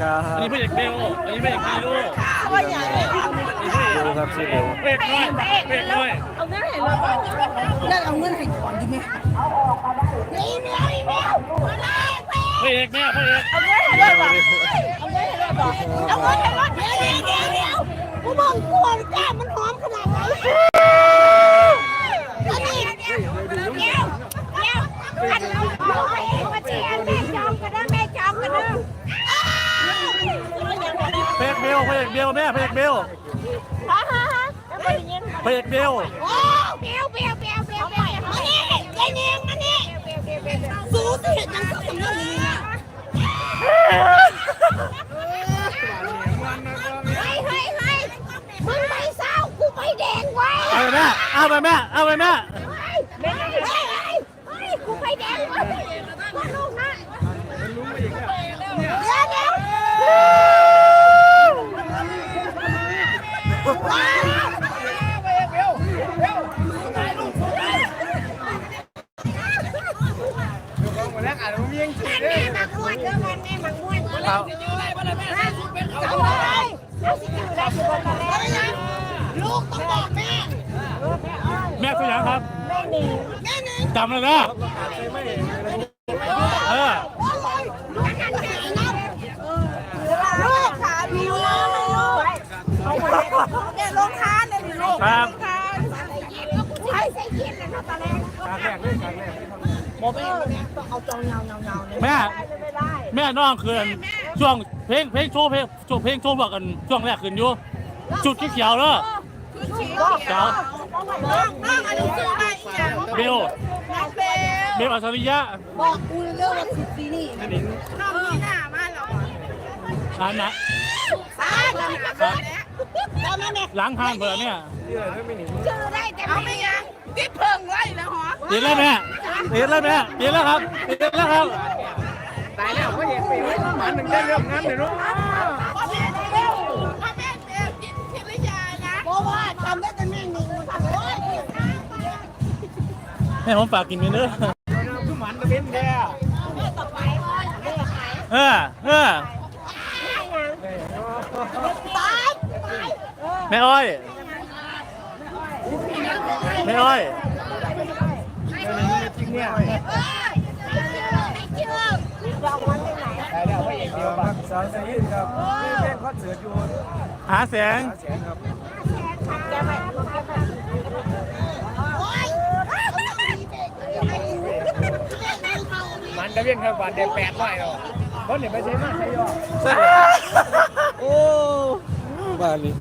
ครับอันนี้พระเอกเบลอันนี้พระเอกฮีโร่ว่าอย่างไรดูครับชื่อเบลพระเอกน้อยพระเอกน้อยเอาเงินให้เราแล้วเอาเงินให้ก่อนดีไหมนี่เมียวนี่เมียวมาเลยพระเอกแม่พระเอกเอาเงินให้เราก่อนเอาเงินให้เราก่อนเอาเงินให้เราเดี๋ยวเดี๋ยวเดี๋ยวเดี๋ยวกูบอกกลัวแก้มันหอมขนาดไหนอัน พระเอกเบลพระเอกเบลแม่พระเอกเบลฮ่าฮ่าฮ่าแล้วไปยินพระเอกเบลโอ้เปียวเปียวเปียวเปียวเปียวมานี่ไอ้เนียงมานี่สู้สิเห็นยังสู้สำเร็จเลยนะเฮ้ยเฮ้ยเฮ้ยมึงไม่เศร้ากูไม่แดงไว้เอาไปแม่เอาไปแม่เอาไปแม่เฮ้ยเฮ้ยเฮ้ยเฮ้ยกูไม่แดงไว้มาลูกนะเดี๋ยวเดี๋ยวแม่หมักมวนเด้อมันแม่หมักมวน เอา เอาเลยเอาสิอยู่ได้อยู่บนทะเลลูกต้องบอกแม่ แม่ตัวอย่างครับ แม่หนิงแม่หนิงจำเลยนะเออลูกกันไหนนะลูก ครับคานใช่ใส่ยินนะตอนแรกการแรกเลยการแรกโมเมนต์ต้องเอาจองเงาเงาเงาเนี่ยแม่ไม่ได้แม่น้องคืนช่วงเพลงเพลงโชว์เพลงช่วงเพลงโชว์บอกกันช่วงแรกขึ้นอยู่จุดที่เขียวเนอะเจ้าน้องน้องอันนี้คืออะไรอีกอย่างเบลน้องเบลเบลอัศริยะบอกกูเรื่องว่าสิบปีนี่น้องมีหน้ามาหรออันนะ แล้วแม่แม่หลังห้างเบอร์เนี่ยนี่อะไรไม่หนีชื่อได้แต่เอาไม่ยังที่เพิ่งไว้แล้วหรอเปลี่ยนแล้วแม่เปลี่ยนแล้วแม่เปลี่ยนแล้วครับเปลี่ยนแล้วครับตายแล้วเขาเห็นไปหมันหนึ่งได้เรื่องนั้นเลยลูกพ่อแม่เร็วพ่อแม่เร็วกินพิริยานะเพราะว่าจำได้แต่แม่หนึ่งโอ้ยแม่ผมฝากกินไปเด้อคือหมันตะเวนแท้ต่อไปแม่ขายเออเออตาย แม่อ้อย แม่อ้อยจริงเนี่ยเอ้ยไม่เชื่อดอกมันไปไหนตายแล้วพระเอกเดียวครับสาวสยินครับนี่เล่นคอนเสิร์ตอยู่หาแสงหาเสียงครับแกไปโอ้ยมันตะเวนครับบาทเด็กแปดร้อยเนาะคนเนี่ยไปใช้มากใช้ยอ โอ้ บ้านนี้